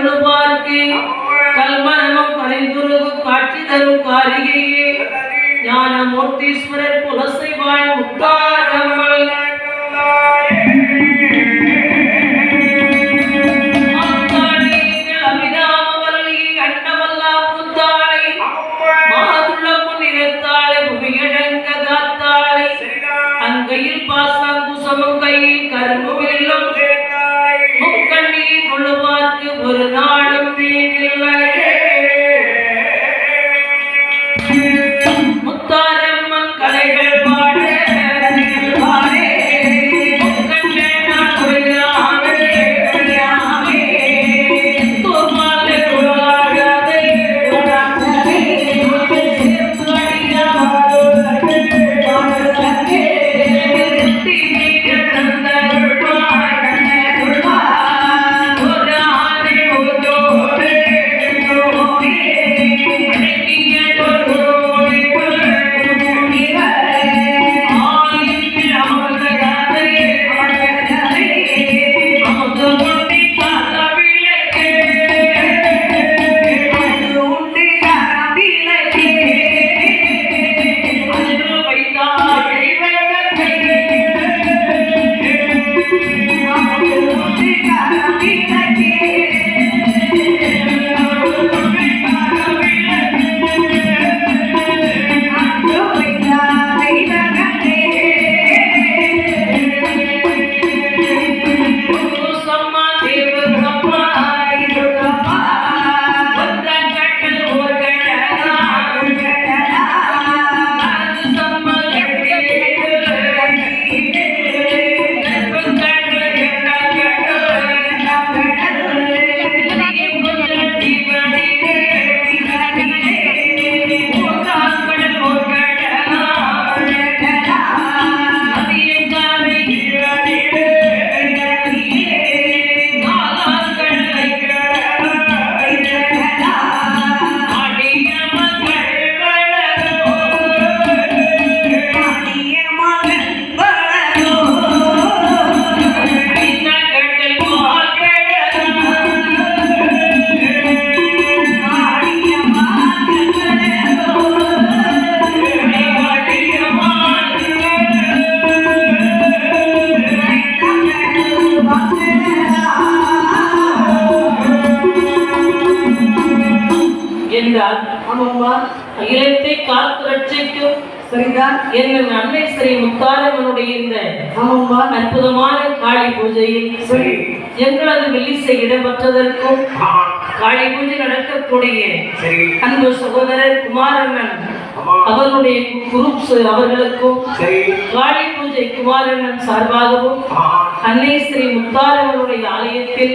தொழுவார்க்கு கல்மனமும் கரைந்துருகும் காட்சி தரும் காரிகையே. ஞான மூர்த்தீஸ்வரர் புலசை வாழ் முத்தாரம்மல் காத்து ரட்சிக்கும். சரிதான். என் அன்னை ஸ்ரீ முத்தாரம்மனுடைய இந்த அற்புதமான காளி பூஜையில் சரி. எங்களது வெள்ளிசை இடம்பெற்றதற்கும் காளி பூஜை நடக்கக்கூடிய சரி. அன்பு சகோதரர் குமாரண்ணன் அவருடைய குரூப் அவர்களுக்கும் சரி. காளி பூஜை குமாரண்ணன் சார்பாகவும் அன்னை ஸ்ரீ முத்தாரம்மனுடைய ஆலயத்தில்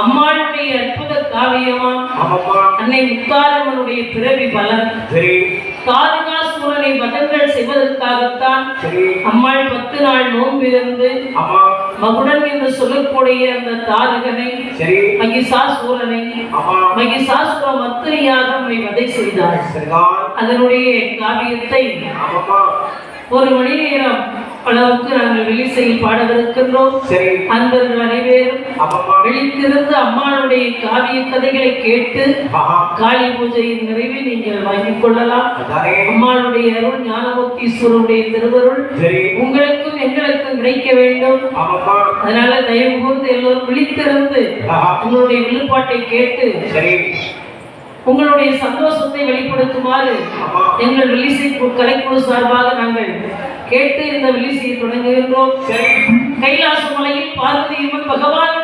அம்மாளுடைய அற்புத காவியமா ஆமாம்மா. அன்னை முத்தாரம்மனுடைய பிறவி பலன். சரி. தாரகாசூரனை வதங்கள் செய்வதற்காகத்தான் அம்மாள் பத்து நாள் நோம்பிருந்து ஆமா. மகுடன் என்று சொல்லக்கூடிய அந்த தாரகனை சரி. மகிஷாசூரனை மகிஷாசுர மத்திரியாக நம்மை வதை செய்தார் அதனுடைய காவியத்தை ஒரு மணி நேரம் அளவுக்கு நாங்கள் வெளிசையில் பாடவிருக்கின்றோம். சரி. அன்பர்கள் அனைவரும் விழித்திருந்து அம்மாளுடைய காவிய கதைகளை கேட்டு காளி பூஜையின் நிறைவை நீங்கள் வாங்கிக் கொள்ளலாம். அதானே. அம்மாளுடைய அருள் ஞானமூர்த்தீஸ்வரருடைய திருவருள் உங்களுக்கும் எங்களுக்கும் கிடைக்க வேண்டும். அதனால தயவு கூர்ந்து எல்லோரும் விழித்திருந்து உங்களுடைய விழுப்பாட்டை கேட்டு உங்களுடைய சந்தோஷத்தை வெளிப்படுத்துமாறு எங்கள் வில்லிசை கு- கலைக்குழு சார்பாக நாங்கள் கேட்டு இந்த வில்லிசையை தொடங்குகின்றோம். கைலாச மலையில் பார்வதியம்மன் பகவானோடு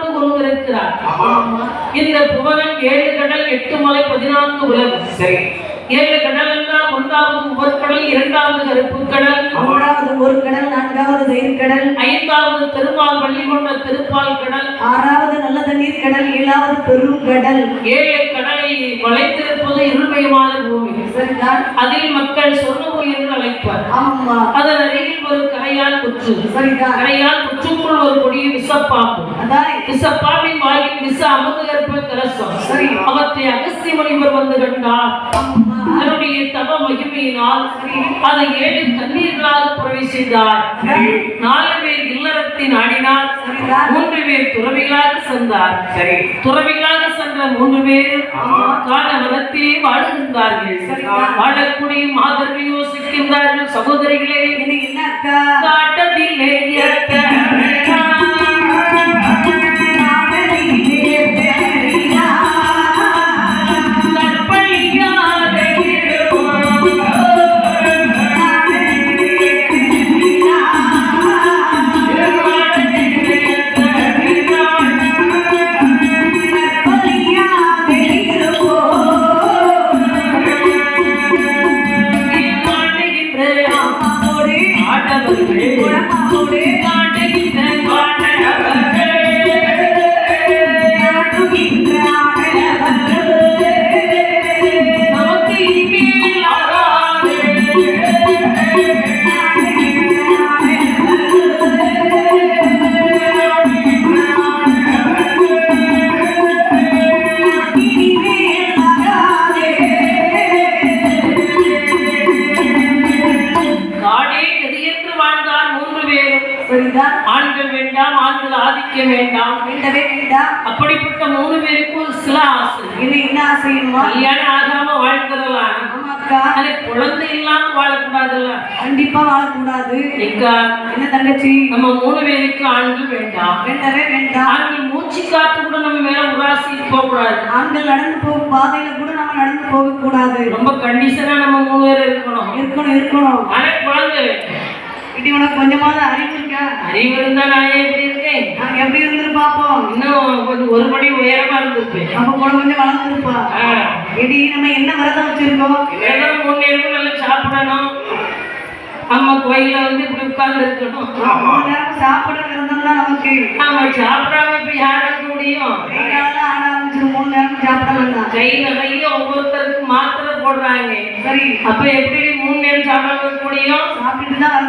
ஆமா. இந்த புவனம் ஏழு கடல் எட்டு மலை பதினான்கு உலகம். சரி. ஏழு கடல் என்றால் ஒன்றாவது உவர்கடல் இரண்டாவது கருப்பு கடல் மூன்றாவது ஒரு கடல் நான்காவது தயிர் கடல் ஐந்தாவது திருமால் பள்ளி கொண்ட திருப்பால் கடல். ஆறாவது நல்ல தண்ணீர் கடல் ஏழாவது பெரும் கடல் ஏழு வளைத்திருப்பது இருள்மயமான பூமி. சரிதான். அதில் மக்கள் சொர்ணபுரி என்று அழைப்பார். ஆமாம்மா அதன் அருகில் ஒரு கரையான் புற்று சரிதான். கரையான் புற்றுக்குள் ஒரு கொடிய விஷப்பாம்பு அதானே. விசப்பாவின் வாயில் விச அமுதகற்ப கலசம் சரி. அவற்றை அகஸ்திய முனிவர் வந்து கண்டார். ஆமா. தவ மகிமையினால் அதை ஏழு தண்ணீர்களாக புரவி செய்தார். நாலு பேர் இல்லறத்தை நாடினார். மூன்று பேர் துறவிகளாக சென்றார். துறவிகளாக சென்ற மூன்று பேர். காலவனத்திலே வாழுகின்றார்கள். வாழக்கூடிய மாதர்கள் யோசிக்கின்றார்கள். சகோதரிகளே என்ன அக்கா வேண்டாம் வேண்டவே வேண்டாம். அப்படிப்பட்ட மூணு பேருக்கு ஒரு சில ஆசை. இன்னும் என்ன ஆசையுமா கல்யாணம் ஆகாம வாழ்ந்துடலாம் ஆனா குழந்தை இல்லாம வாழக்கூடாதுல்ல. கண்டிப்பா வாழக்கூடாது. எக்கா என்ன தங்கச்சி? நம்ம மூணு பேருக்கு ஆண்கள் வேண்டாம். வேண்டவே வேண்டாம். ஆண்கள் மூச்சு காத்து கூட நம்ம மேல உராசி போக கூடாது ஆண்கள் நடந்து போகும் பாதையில கூட நம்ம நடந்து போக கூடாது ரொம்ப கண்டிஷனா நம்ம மூணு பேர் இருக்கணும். இருக்கணும் இருக்கணும். ஆனா குழந்தை. இது உனக்கு கொஞ்சமாவது அறிவு இருக்கா? அறிவு இருந்தா நான் நாங்க எப்படி இருந்து பார்ப்போம். இன்னும் கொஞ்சம் ஒரு படி உயரமா இருந்திருப்பேன் அப்ப கூட கொஞ்சம் வளர்ந்துருப்பா. இடி நம்ம என்ன விரதம் வச்சிருக்கோம்? மூணு நல்லா சாப்பிடணும். அம்மா கோயில்ல வந்து இப்படி உட்கார்ந்து இருக்கணும். நேரம் சாப்பிட விரதம் தான் நமக்கு. ஆமா சாப்பிடாம இப்ப யார் இருக்க முடியும் கையால மூணு நேரம் சாப்பிட வேண்டாம் கை நிறைய ஒவ்வொருத்தருக்கும் மாத்திரை போடுறாங்க. சரி. அப்ப எப்படி மூணு நேரம் இருக்க முடியும் சாப்பிட்டு தான்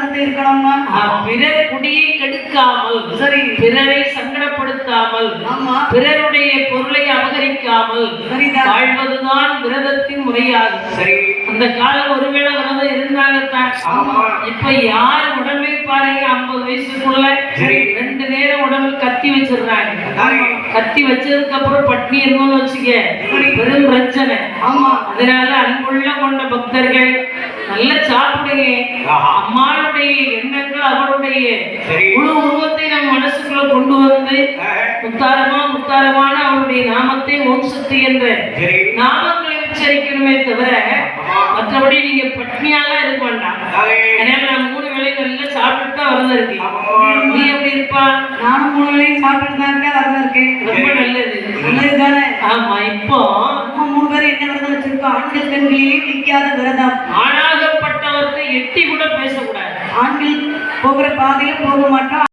பிறர் குடியை கெடுக்காமல் சரி. பிறரை சங்கடப்படுத்தாமல் ஆமா. பிறருடைய பொருளை அபகரிக்காமல் வாழ்வதுதான் விரதத்தின் முறையாகும். சரி. அந்த காலம் ஒருவேளை விரதம் இருந்தாங்கத்தான் ஆமா. இப்ப யார் உடம்பை பாருங்க ஐம்பது வயசுக்குள்ள. ரெண்டு நேரம் உடம்பு கத்தி வச்சிடுறாங்க. கத்தி வச்சதுக்கு அப்புறம் பட்னி இருந்தோம்னு வச்சுக்க பெரும் பிரச்சனை. ஆமா. அதனால அன்புள்ள கொண்ட பக்தர்கள் நல்லா ஆஹா. அம்மாளுடைய எண்ணங்கள் அவருடைய. முழு உருவத்தை நம் மனசுக்குள்ள கொண்டு வந்து முத்தாரமா முத்தாரமான அவருடைய நாமத்தை ஓம் சக்தி என்ற நாமங்களை உச்சரிக்கணுமே தவிர மற்றபடி நீங்க பட்னியாலாம் இருக்க வேண்டாம். அதனால நான் மூணு வேளை நல்லா சாப்பிட்டு தான் வரதா இருக்கேன். நீ எப்படி இருப்பா? நானும் மூணு வேளையும் சாப்பிட்டு தான் இருக்கேன் இருக்கேன் ரொம்ப நல்லது நல்லது. தானே ஆமா இப்போ பேரும் என்ன விரதம் வச்சிருக்கோம் ஆண்கள் பெண்களிலே நிற்காத விரதம். ஆணாகப்பட்டவர்கிட்ட எட்டி கூட பேசக்கூடாது. ஆண்கள் போகிற பாதையில போக மாட்டோம்